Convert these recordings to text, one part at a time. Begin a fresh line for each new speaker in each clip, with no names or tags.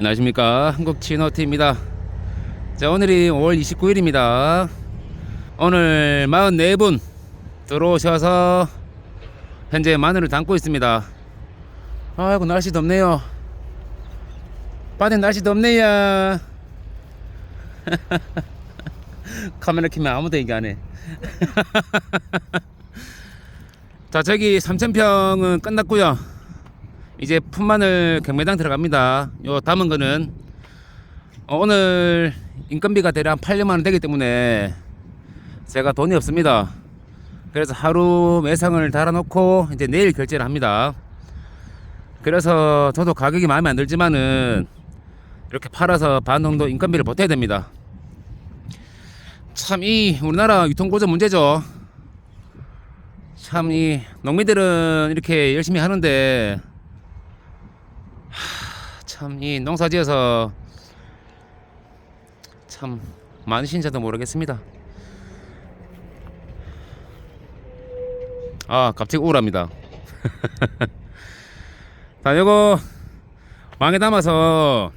안녕하십니까. 한국치노트입니다. 자 오늘이 5월 29일입니다. 오늘 44분 들어오셔서 현재 마늘을 담고 있습니다. 아이고 날씨 덥네요. 빠른 날씨 덥네요. 카메라 키면 아무도 얘기 안해. 자 저기 3,000평은 끝났고요 이제 품마늘 경매당 들어갑니다. 요 담은 거는 어, 오늘 인건비가 대략 800만 원 되기 때문에 제가 돈이 없습니다. 그래서 하루 매상을 달아놓고 이제 내일 결제를 합니다. 그래서 저도 가격이 마음에 안 들지만은 이렇게 팔아서 반 정도 인건비를 보태야 됩니다. 참 이 우리나라 유통고조 문제죠. 참 이 농민들은 이렇게 열심히 하는데 참 이 농사지어서 참 많으신지도 모르겠습니다. 아 갑자기 우울합니다. 자 요거 망에 담아서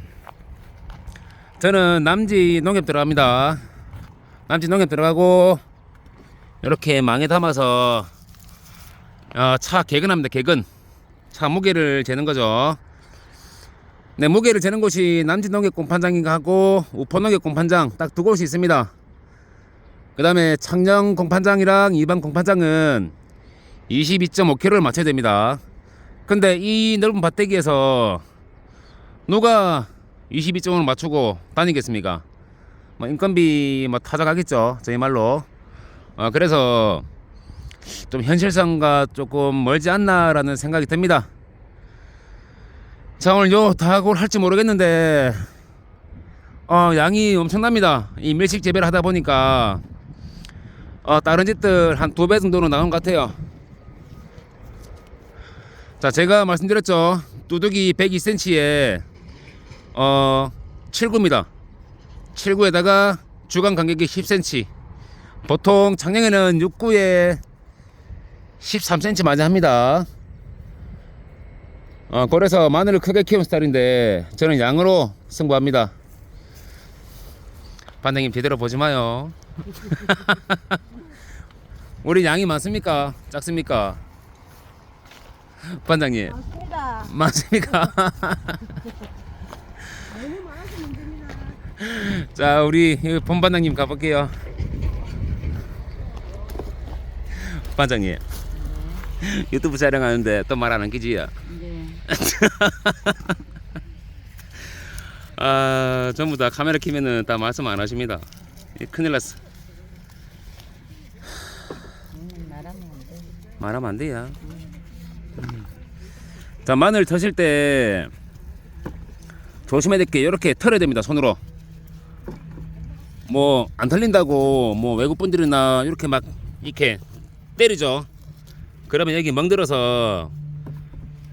저는 남지 농협 들어갑니다. 남지 농협 들어가고 이렇게 망에 담아서 어, 차 개근합니다 개근. 차 무게를 재는 거죠 네 무게를 재는 곳이 남지 농협 공판장인가 하고 우포 농협 공판장 딱 두 곳이 있습니다. 그 다음에 창녕 공판장이랑 일반 공판장은 22.5kg를 맞춰야 됩니다. 근데 이 넓은 밭대기에서 누가 22.5를 맞추고 다니겠습니까? 뭐 인건비 뭐 타작하겠죠 저희 말로. 어, 그래서 좀 현실성과 조금 멀지 않나라는 생각이 듭니다 자 오늘 요 다골 할지 모르겠는데 어 양이 엄청납니다. 이 밀식 재배를 하다 보니까 어 다른 집들 한 두 배 정도는 나온 것 같아요. 자 제가 말씀드렸죠. 두둑이 102cm에 어 7구입니다. 7구에다가 주간 간격이 10cm 보통 작년에는 6구에 13cm 맞아 합니다 어, 그래서 마늘을 크게 키운 스타일인데 저는 양으로 승부합니다. 반장님 제대로 보지 마요. 우리 양이 많습니까? 작습니까? 반장님.
맞습니다.
맞습니까. 자 우리 본반장님 가볼게요. 반장님 유튜브 촬영하는데 또말안 한기지요
네.
아 전부 다 카메라 키면은 다 말씀 안 하십니다 이 큰일 났어
음, 말하면 안 돼.
말하면 안 돼요 음. 자 마늘 터실 때 조심해야 될 게 이렇게 털어야 됩니다 손으로 뭐 안 털린다고 뭐 외국 분들이나 이렇게 막 이렇게 때리죠 그러면 여기 멍들어서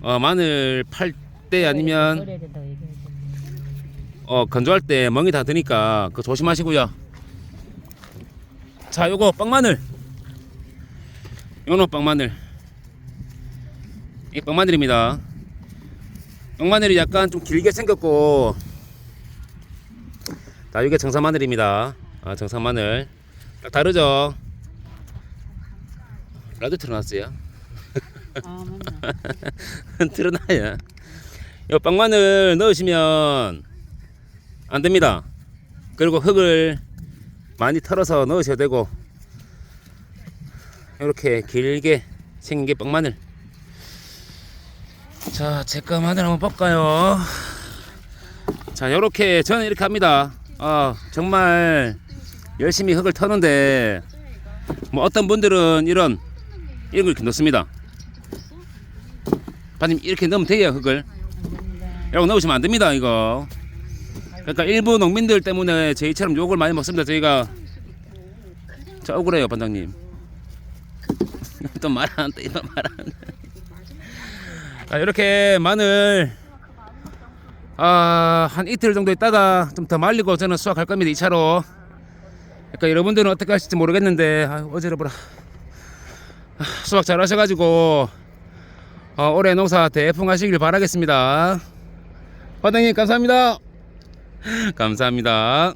어, 마늘 팔 때 아니면
된다고 얘기해.
어 건조할 때 멍이 다 드니까 그 조심하시고요. 자, 요거 빵마늘. 요노 빵마늘. 이 빵마늘입니다. 빵마늘이 약간 좀 길게 생겼고, 자, 이게 정상 마늘입니다. 아, 정상 마늘. 딱 다르죠? 라디오 틀어놨어요.
아, 맞네.
틀어놔야. 요 빵마늘 넣으시면 안 됩니다. 그리고 흙을 많이 털어서 넣으셔야 되고 이렇게 길게 생긴 게 빵마늘. 자, 제거 마늘 한번 볼까요? 자, 이렇게 저는 이렇게 합니다. 어, 정말 열심히 흙을 터는데 뭐 어떤 분들은 이런 이런 걸 이렇게 넣습니다. 반님 이렇게 넣으면 돼요 흙을. 이러고 넣으시면 안 됩니다 이거. 그러니까 일부 농민들 때문에 저희처럼 욕을 많이 먹습니다 저희가. 저 억울해요 반장님. 또말안 돼, 이거 말안 돼. 자, 이렇게 마늘 아, 한 이틀 정도 있다가 좀 더 말리고 저는 수확할 겁니다 2차로. 그러니까 여러분들은 어떻게 하실지 모르겠는데 아, 어지러워라. 아, 수확 잘 하셔가지고 어, 올해 농사 대풍 하시길 바라겠습니다. 화장님 감사합니다 감사합니다